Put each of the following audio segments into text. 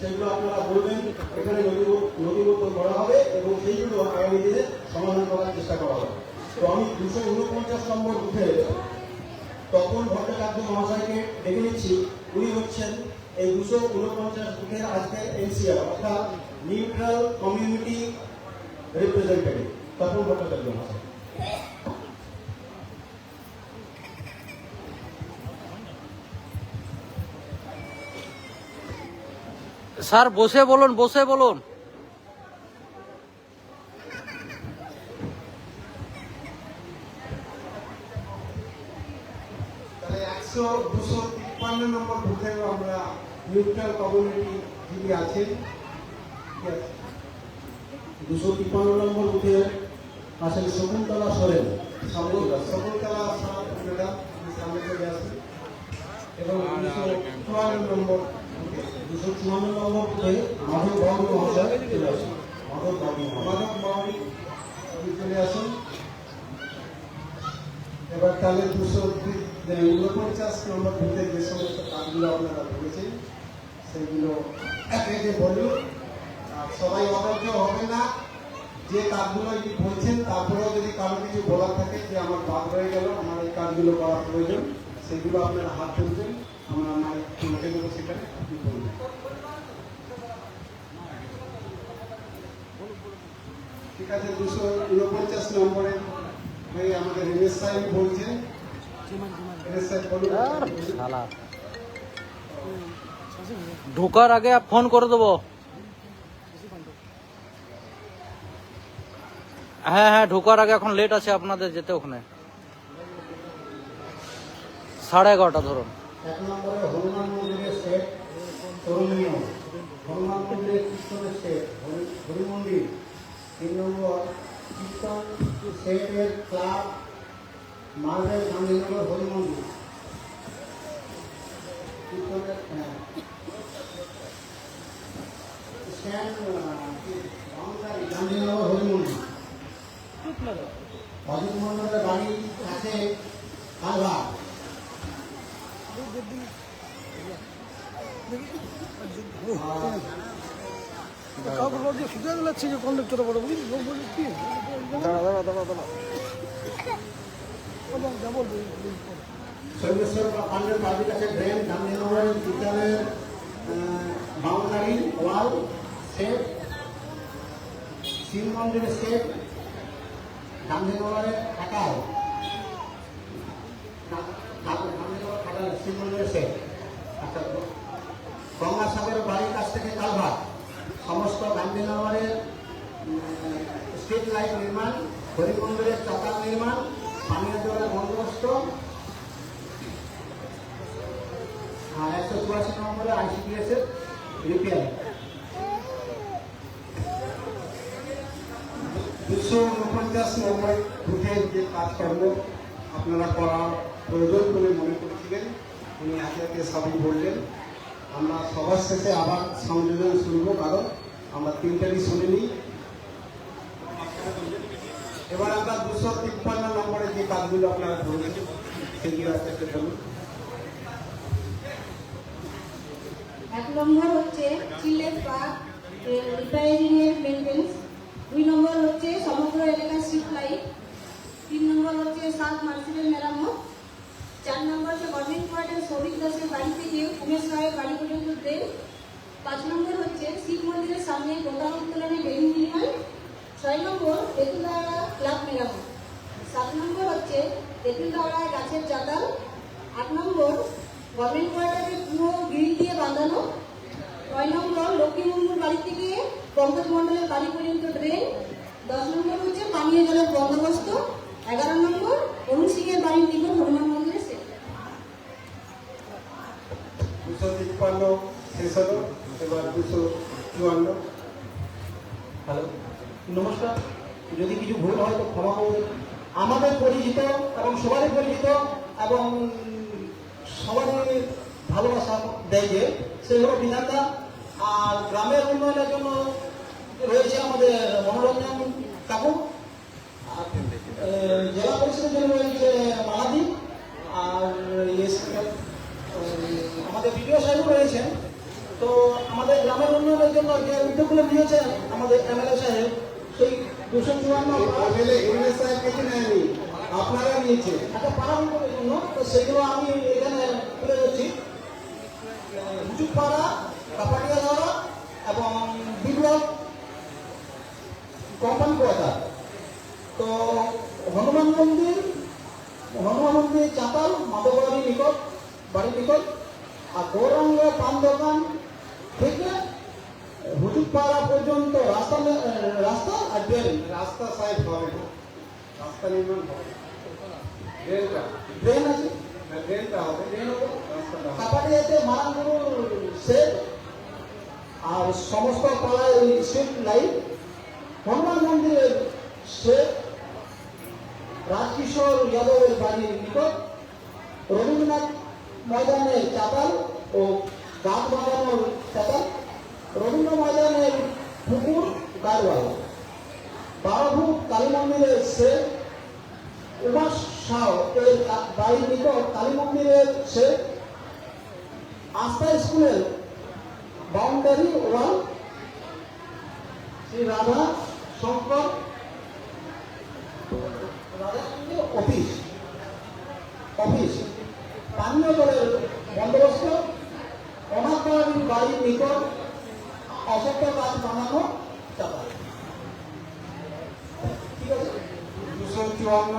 সেগুলো আপনারা বলবেন এখানে নথিভুক্ত করা হবে এবং সেইগুলো আগামী দিনে সমাধান করার চেষ্টা করা হবে তো আমি দুশো উনপঞ্চাশ নম্বর বুথে তপন ভট্টাচার্য মহাশয়কে ডেকে নিচ্ছি উনি হচ্ছেন এই দুশো উনপঞ্চাশ বুথের আজকে এনসিআর অর্থাৎ নিউট্রাল ভট্টাচার্য ভাষা স্যার বসে বলুন বসে বলুন তাহলে একশো দুশো তিপ্পান্ন নম্বর বুথেও আমরা নিউট্রাল কমিউনিটি যিনি আছেন কি আছে? দুশো তিপ্পান্ন নম্বর বুথে আছেন শকুন্তলা সোরেন। শকুন্তলা শকুন্তলা ম্যাডাম সামনে নম্বর দুশো চুয়ান্ন নম্বর বুথে চলে আসেন। মাধব বাবু মাধব বাবু চলে আসুন। এবার তাহলে দুশো উনপঞ্চাশ নম্বর বুথে যে সমস্ত কাজগুলো আপনারা সেগুলো একে একে বলুন। সবাই অধৈর্য হবে না। যে কাজগুলো যদি বলছেন, তারপরেও যদি কারও কিছু বলার থাকে যে আমার বাদ রয়ে গেল, আমার এই কাজগুলো করার প্রয়োজন, সেগুলো আপনারা হাত তুলবেন। আমরা আমার নোটে দেবো সেখানে, আপনি বলবেন। ঠিক আছে, দুশো উনপঞ্চাশ নম্বরে ভাই আমাদের রেমেশ সাহেব বলছেন। রেমেশ সাহেব বলুন। ঢোকার আগে ফোন করে দেবো। হ্যাঁ হ্যাঁ ঢোকার আগে এখন লেট আছে, আপনাদের যেতে ওখানে। সাড়ে এগারোটা ধরুন। এক নম্বরে হনুমান মন্দিরের সেট করণীয়। হনুমান মন্দিরের কীর্তনের সেট হরি- হরি মন্দির। তিন নম্বর, কীর্তন সেটের ক্লাব মালদের গান্ধীনগর হরি মন্দির কীর্তনের হ্যাঁ। স্ট্যান্ড আহ, কি, বাউন্ডারি, গান্ধীনগর হরি মন্দির অজিত মন্ডলের বাড়ি আছে কালঘাট কাউকে বলছে শুধু লাগছে যে কন্ডাক্টর বড় বুঝলি? লোক বলছে কি? দাঁড়া দাঁড়া দাঁড়া দাঁড়া। যা সর্বেশ্বর পান্ডের বাড়ির কাছে ড্রেন গান্ধীনগরের বিদ্যালয়ের বাউন্ডারি ওয়াল সেট শিব মন্দিরের সেট গান্ধীনগরের খাটাল গান্ধীনগর খাটাল শিব মন্দিরের সেট আচ্ছা গঙ্গাসাগরের বাড়ির কাছ থেকে কালভার সমস্ত গান্ধীনগরের স্ট্রিট লাইট নির্মাণ হরিমন্দিরের চাতাল নির্মাণ পানীয় জলের বন্দোবস্ত আর একশো চুরাশি নম্বরে আইসিডিএস এর রিপেয়ারিং দুশো উনপঞ্চাশ নম্বর বুথের যে কাজকর্ম আপনারা করার প্রয়োজন বলে মনে করেছিলেন উনি একে একে সবই বললেন আমরা সবার শেষে আবার সংযোজন শুনব কারণ আমরা তিনটারই শুনিনি এবার আমরা দুশো তিপ্পান্ন নম্বরে যে কাজগুলো আপনারা করেছেন সেগুলো বলুন এক নম্বর হচ্ছে দুই নম্বর হচ্ছে সমগ্র এলাকার লাইট তিন নম্বর হচ্ছে সাত মার্সিলের মেরামত। চার নম্বর হচ্ছে গভর্নমেন্ট কোয়ার্টের শ্রমিক দাসের বাড়ি থেকে উমেশ রায়ের বাড়ি পর্যন্ত ট্রেন পাঁচ নম্বর হচ্ছে শিব মন্দিরের সামনে গোটা উত্তোলনের বেলুন নির্মাণ ছয় নম্বর তেঁতুলদাওয়া ক্লাব মেরামত। সাত নম্বর হচ্ছে তেঁতুলদাওয়া গাছের চাতাল। আট নম্বর গভর্নমেন্ট কোয়ার্টারে পুরো গ্রিল দিয়ে বাঁধানো। নয় নম্বর লক্ষ্মীমন্দির বাড়ি থেকে পঙ্কজ মণ্ডলের বাড়ি পর্যন্ত ড্রেন দশ নম্বর হচ্ছে পানীয় জলের বন্দোবস্ত এগারো নম্বর অরুণ সিংয়ের বাড়ির নিকট হনুমান মন্দিরে দুশো তিপ্পান্ন শেষ হলো এবার দুশো চুয়ান্ন। হ্যালো নমস্কার। যদি কিছু ভুল হয় তো ক্ষমা করবেন আমাদের পরিচিত এবং সবারই পরিচিত এবং সবারই ভালোবাসা দেয় যে সে হলো বিধাতা। আর গ্রামের উন্নয়নের জন্য রয়েছে আমাদের মনোরঞ্জন কাকু জেলা পরিষদের জন্য রয়েছে মালাদি আর আমাদের বিডিও সাহেব রয়েছেন। তো আমাদের গ্রামের উন্নয়নের জন্য যে উদ্যোগগুলো নিয়েছেন আমাদের এমএলএ সাহেব সেই দুশো চুয়ান্ন এমএলএ সাহেব কিছু আপনারা নিয়েছেন। আচ্ছা, একটা পাড়া জন্য তো সেগুলো আমি এখানে তুলে ধরছি। হুজুরপাড়া কাপাটিয়া ধরা এবং বিপ্লব কোম্পানি কোয়ার্টার তো হনুমান মন্দির হনুমান মন্দির চাতাল মাধববাড়ির নিকট বাড়ির নিকট আর গৌরাঙ্গ পান দোকান থেকে হুজুরপাড়া পর্যন্ত রাস্তা রাস্তা আর ড্রেন রাস্তা সাইড হবে না। রাস্তা নির্মাণ হবে। ড্রেনটা ড্রেন আছে? ড্রেনটা হবে। ড্রেন হবে। হবে। কাপাটিয়াতে মারাঙ্গুর সেট আর সমস্ত পাড়ায় স্ট্রিট লাইট হনুমান মন্দিরের সেট রাজকিশোর যাদবের বাড়ির নিকট রবীন্দ্রনাথ ময়দানে চাতাল ও গাছ বাঁধানোর চাতাল রবীন্দ্র ময়দানের পুকুর গাড়ওয়াল বারভূত কালী মন্দিরের সেট উমা সাউ এর বাড়ির নিকট কালী মন্দিরের সেট আস্থা স্কুলের boundary wall, Shri Radha Shankar office. Office. পানীয় জলের বন্দোবস্ত। অনাথবাড়ির বাড়ির নিকট অসত্য গাছ বানানো ঠিক আছে? দুশো চুয়ান্ন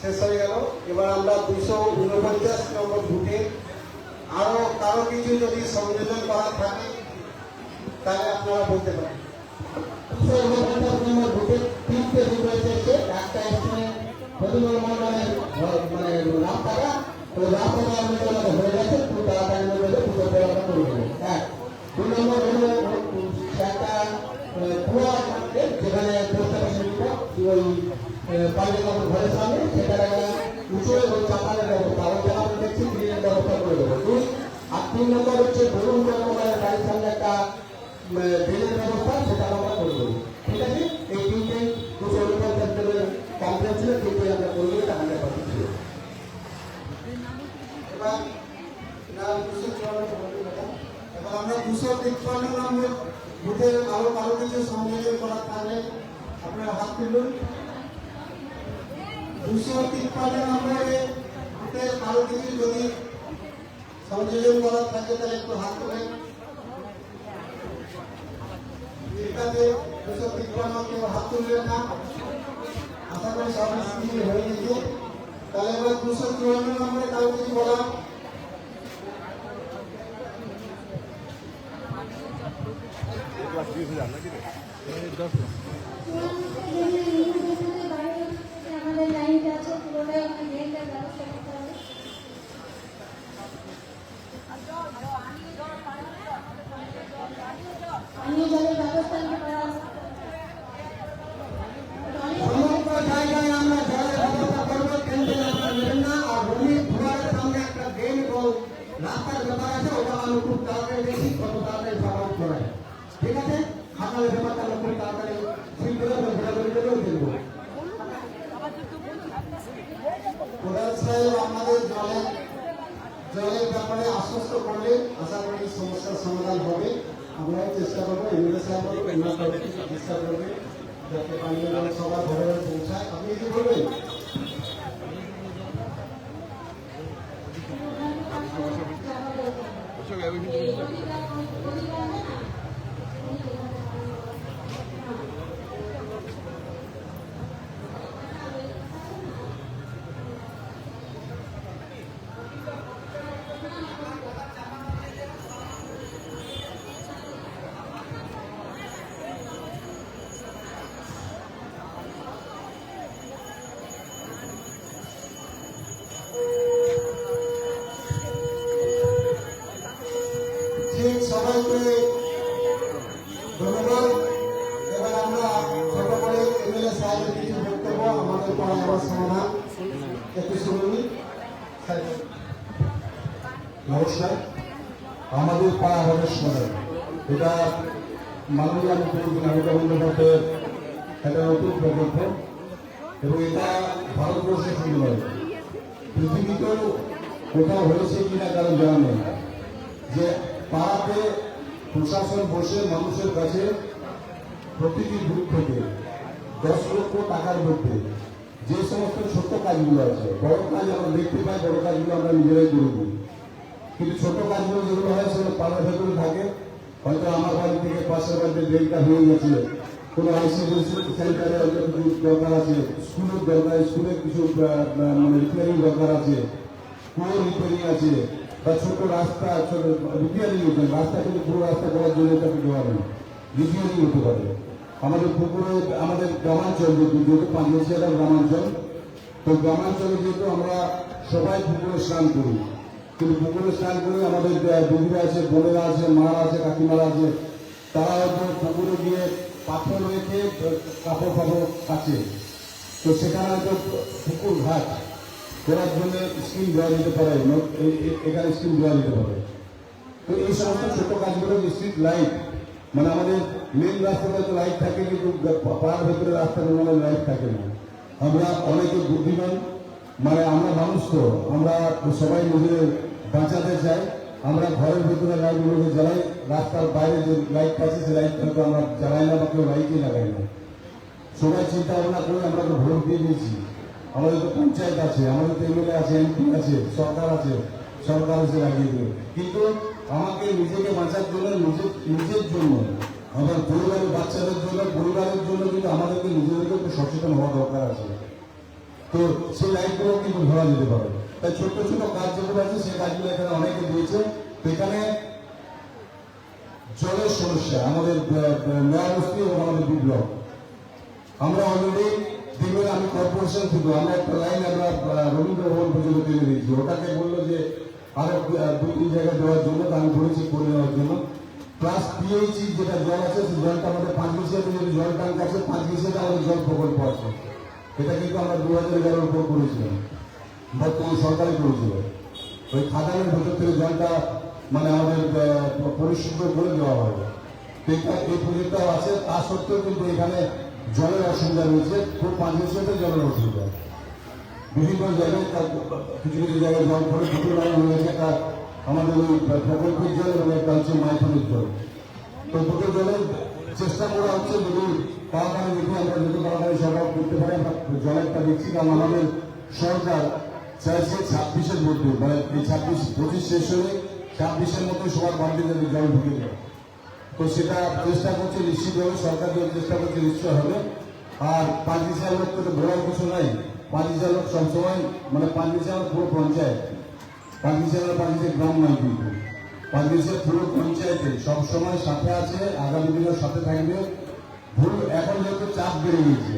শেষ হয়ে গেল। এবার আমরা দুশো উনপঞ্চাশ নম্বর বুথে আরও কারও কিছু যদি সংযোজন করা থাকে, তাহলে আপনারা বলতে পারেন। দুশো নম্বর বুথে তিনটে বুথ রয়েছে একটা স্থানে হরিমল মন্ডলের মানে রাস্তাটা ওই রাস্তাটা আমাদের হয়ে গেছে খুব তাড়াতাড়ি মধ্যে পুজো দেওয়াটা করে দেবো এক দুই নম্বর হলো একটা কুয়া যেখানে পোস্ট নিকট ওই পাল্টে ঘরের সামনে সেখানে উঁচু ওই চাপালের ব্যবস্থা ওই জায়গাটা দেখছি গ্রিনের ব্যবস্থা করে দেবো দুই আর তিন নম্বর হচ্ছে বরুণ কর্মকারের বাড়ির সামনে একটা ড্রেনের ব্যবস্থা সেটা আমরা করে দেবো ঠিক আছে এই তিনটে দুশো উনপঞ্চাশ জনের কমপ্লেন ছিল তিনটে আমরা করে দেবো এটা হান্ড্রেড পার্সেন্ট ছিল এবার আমরা দুশো তিপ্পান্ন নম্বর বুথে আরও কারও কিছু সংযোজন করার থাকলে আপনারা হাত তুলুন দুশো তিপ্পান্ন নম্বরে বুথে কারও কিছু যদি সংযোজন করার থাকে তাহলে একটু হাত তুলেন আছে দুশো তিপ্পান্ন কেউ হাত তুলবেন না। আশা করি সব স্ক্রিন হয়ে গেছে। দুশো লাইনটা আছে পুরোটাই একটা ড্রেনটার ব্যবস্থা করতে হবে পানীয় জলের ব্যবস্থা যদি করা হয়। সমস্ত জায়গায় আমরা জলের ব্যবস্থা করব কেন্দ্রে আপনারা নেবেন না আর ভূমি দুয়ারের সামনে একটা ড্রেন এবং আমাদের জলের জলের ব্যাপারে আশ্বস্ত করলে আশা করি সমস্যার সমাধান হবে। আমরাও চেষ্টা করব, এমএলএ সাহেব চেষ্টা করবে যাতে পানীয় জল সবার ঘরে পৌঁছায়। আপনি কি বলবেন? নমস্কার। আমাদের পাড়া আমাদের এটা মাননীয় মমতা বন্দ্যোপাধ্যায়ের একটা নতুন প্রকল্প। এবং এটা ভারতবর্ষে শুরু পৃথিবীতেও কোথাও হয়েছে কিনা কারণ জানা যে পাড়াতে প্রশাসন বসে মানুষের কাছে প্রতিটি বুথ থেকে দশ লক্ষ টাকার মধ্যে যে সমস্ত ছোট কাজগুলো আছে, বড় কাজ আমরা দেখতে পাই, বড় কাজগুলো আমরা নিজেরাই করে দিই। কিন্তু ছোট কাজগুলো যেগুলো হয়, সেগুলো পাড়ার ভেতরে থাকে। হয়তো আমার বাড়ি থেকে পাশের বাড়িতে ড্রেনটা হয়ে গেছে কোনো আইসিডিসি সেন্টারে হয়তো কিছু দরকার আছে। স্কুলের দরকার, স্কুলের কিছু মানে রিপেয়ারিং দরকার আছে। কুয়ো রিপেয়ারিং আছে। বা ছোট রাস্তা, ছোট রিপেয়ারিং হচ্ছে রাস্তা কিন্তু পুরো রাস্তা করার জন্য এটাকে দেওয়া নেই রিপেয়ারিং হতে পারে। আমাদের পুকুরে, আমাদের গ্রামাঞ্চল যেহেতু যেহেতু পাঁচশো গ্রামাঞ্চল, তো গ্রামাঞ্চলে যেহেতু আমরা সবাই পুকুরে স্নান করি। কিন্তু পুকুরে স্নান করে আমাদের দিদিরা আছে, বোনেরা আছে, মারা আছে, কাকিমারা আছে, তারা হয়তো পুকুরে গিয়ে পাথর রেখে কাপড় ফাপড় কাছে তো সেখানে হয়তো পুকুর ঘাট করার জন্য স্কিম দেওয়া যেতে পারে এখানে স্কিম দেওয়া যেতে পারে। তো এই সমস্ত ছোট কাজগুলো স্ট্রিট লাইট মানে আমাদের মেন রাস্তাতে তো লাইট থাকে, কিন্তু পাড়ার ভেতরে রাস্তাতে মানে লাইট থাকে না। আমরা অনেকে বুদ্ধিমান মানে আমরা মানুষ তো, আমরা সবাই নিজেদের বাঁচাতে চাই। আমরা ঘরের ভেতরে লাইটগুলোকে জ্বালাই, রাস্তার বাইরে যে লাইট আছে, সেই লাইট হয়তো আমরা জ্বালাই না বা কেউ লাইটই লাগাই না। সবাই চিন্তা ভাবনা করে আমরা তো ভোট দিয়ে দিয়েছি। আমাদের তো পঞ্চায়েত আছে, আমাদের তো এমএলএ আছে, এমপি আছে, সরকার আছে, সরকার এসে লাগিয়ে দেবে। কিন্তু আমাকে নিজেকে বাঁচার জন্য নিজের নিজের জন্য, আমার পরিবারের বাচ্চাদের জন্য, পরিবারের জন্য কিন্তু আমাদেরকে নিজেদেরকে একটু সচেতন হওয়া দরকার আছে। তো সেই লাইটগুলো কিন্তু ধরা যেতে পারে। তাই ছোট্ট ছোট কাজ যেগুলো আছে, সেই কাজগুলো এখানে অনেকে দিয়েছে। এখানে জলের সমস্যা, আমাদের নয়াবস্তি এবং আমাদের বিপ্লব। আমরা অলরেডি দেখবেন আমি কর্পোরেশন থেকে, আমরা একটা লাইন আমরা রবীন্দ্র ভবন পর্যন্ত টেনে দিয়েছি। ওটাকে বলল যে আরও দু- দুই তিন জায়গায় দেওয়ার জন্য, তা আমি বলেছি করে দেওয়ার জন্য। প্লাস পিএইচি যেটা জল আছে, সেই জলটা আমাদের পাঁচ গেছিয়াতে যদি জল ট্যাঙ্ক আছে, পাঁচ গেছিয়াতে আমাদের জল প্রকল্প আছে। এটা কিন্তু আমরা দু হাজার এগারোর উপর করেছিলাম। বর্তমান সরকারই করেছিল ওই খাদানের ভেতর থেকে জলটা মানে আমাদের পরিশুদ্ধ করে দেওয়া হয়। তো এটা এই প্রজেক্টটাও আছে, তা সত্ত্বেও কিন্তু এখানে জলের অসুবিধা রয়েছে, খুব পাঁচ বছরের জলের অসুবিধা। বিভিন্ন জায়গায় কিছু কিছু জায়গায় জল পড়ে, দুটো লাইন হয়েছে একটা আমাদের ওই প্রকল্পের জল এবং একটা হচ্ছে মাইথনের জল। তো দুটো জলের চেষ্টা করা হচ্ছে, যদি তাড়াতাড়ি দেখি, আমরা যত তাড়াতাড়ি সরকার করতে পারি, আমরা জলেরটা দেখছি, কারণ আমাদের সরকার চাইছে ছাব্বিশের মধ্যে মানে এই ছাব্বিশ, পঁচিশ শেষ হলে ছাব্বিশের মধ্যে সবার বাড়িতে যাতে জল ঢুকে যায় তো সেটা চেষ্টা করছে নিশ্চিতভাবে সরকার যে চেষ্টা করছে নিশ্চয় হবে। আর পাঁচ হাজার লোক তো বলার কিছু নাই। পাঁচ হাজার লোক সবসময় মানে পাঁচ হাজার পুরো পঞ্চায়েত। পাঁচ হাজার পাঁচ হাজার গ্রাম নয় কিন্তু। পাঁচ হাজার পুরো পঞ্চায়েতে সবসময় সাথে আছে, আগামী দিনের সাথে থাকবে। ভুল, এখন যেহেতু চাপ বেড়ে গিয়েছে।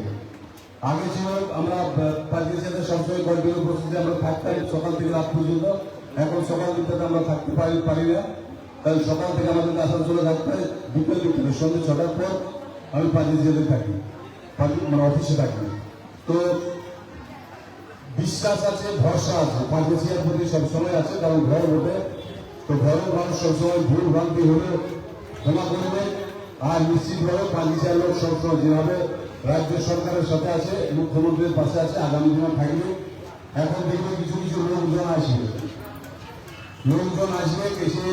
আগে ছিল আমরা হাজার সবসময় কন্টিনিউ প্রসেসে আমরা থাকতাম সকাল থেকে রাত পর্যন্ত। এখন সকাল দিকটাতে আমরা থাকতে পারি পারি না। তাই সকাল থেকে আমাদের আসানসোলে থাকতে হয় বিকেল দিক থেকে সন্ধ্যে ছটার পর আমি হাজারে থাকি। মানে অফিসে থাকি। তো বিশ্বাস আছে, ভরসা আছে। হাজার প্রতি সবসময় আছে, কারণ ঘর ওঠে তো ঘরের মানুষ সবসময় ভুল ভ্রান্তি হলে ক্ষমা করবে আর নিশ্চিতভাবে হাজার লোক সবসময় যেভাবে রাজ্য সরকারের সাথে আছে, মুখ্যমন্ত্রীর পাশে আছে, আগামী দিনে থাকবে। এখন দেখবে কিছু কিছু লোকজন আসবে। লোকজন আসবে, এসে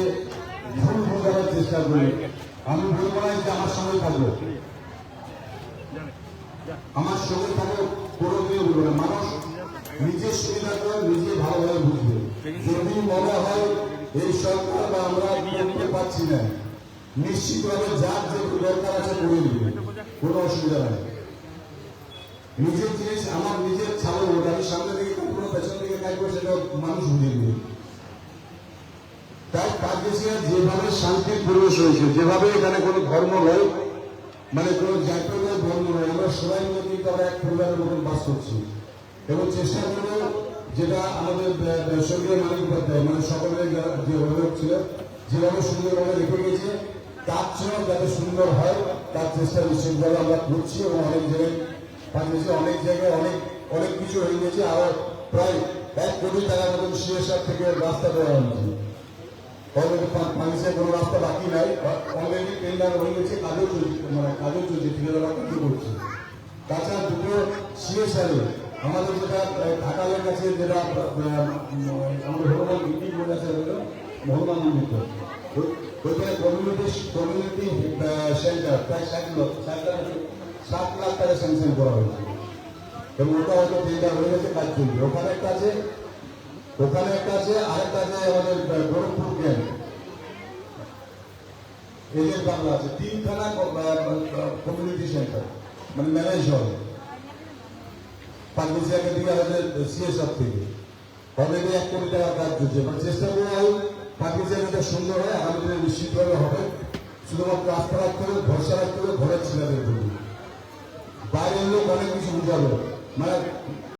ভুল বোঝাবার চেষ্টা করবে। আমি বলব না যে আমার সঙ্গে থাকব। আমার সঙ্গে থাকবে কোনোদিনও বলব না। মানুষ নিজের সুবিধা করে নিজে ভালোভাবে বুঝবে। যদি মনে হয় এই সরকার বা আমরা করতে পারছি না, নিশ্চিতভাবে যার যে দরকার আছে করে দিবে। কোনো অসুবিধা নাই। নিজের জিনিস আমার নিজের ছাড়ো ওটা আমি সামনে দিকে কাটবো পেছন দিকে কাটবো সেটা মানুষ বুঝে দিবে তাই কাজেশিয়া যেভাবে শান্তির পরিবেশ হয়েছে, যেভাবে এখানে কোনো ধর্ম নয় মানে কোনো জাতীয় ধর্ম নয় আমরা সবাই মিলে আমরা এক পরিবারের মতন বাস করছি। এবং চেষ্টা করব যেটা আমাদের সরকারের মালিক উপাধ্যায় মানে সকলের যে অভিযোগ ছিল, যেভাবে সুন্দরভাবে রেখে গেছে তার চেয়েও যাতে সুন্দর হয়, তার চেষ্টা নিশ্চিতভাবে আমরা করছি এবং অনেক জায়গায় পাঠিয়েছি অনেক জায়গায় অনেক অনেক কিছু হয়ে গেছে, আরও প্রায় এক কোটি টাকার মতন সিএসআর থেকে রাস্তা দেওয়া হয়েছে। অলরেডি মানুষের কোনো রাস্তা বাকি নাই অলরেডি টেন্ডার হয়ে গেছে, কাজও চলছে মানে কাজও চলছে ঠিকাদাররা কাজও করছে। তাছাড়া দুটো সিএসআর আমাদের যেটা ঘাটালের কাছে যেটা আমাদের হনুমান মিটিং বলে আছে হনুমান মন্দির ওইখানে কমিউনিটি কমিউনিটি সেন্টার, প্রায় ষাট লাখ সাত লাখ টাকা স্যাংশন করা হয়েছে। এবং ওটা হয়তো টেন্ডার হয়ে গেছে, কাজ চলবে ওখানে একটা আছে, ওখানে একটা আছে, আরেকটা আছে আমাদের গোরখপুর ক্যাম্প এদের বাংলা আছে, তিনখানা কমিউনিটি সেন্টার মানে ম্যানেজ হবে পাকিস্তানকে দিয়ে আমাদের সিএসএফ থেকে। অলরেডি এক কোটি টাকার কাজ চলছে। মানে চেষ্টা করে হোক পাকিস্তান এটা সুন্দর হয়, আগামী দিনে নিশ্চিতভাবে হবে। শুধুমাত্র আস্থা রাখতে হবে ভরসা রাখতে হবে ঘরের ছেলেদের প্রতি। বাইরের লোক অনেক কিছু বুঝাবে মানে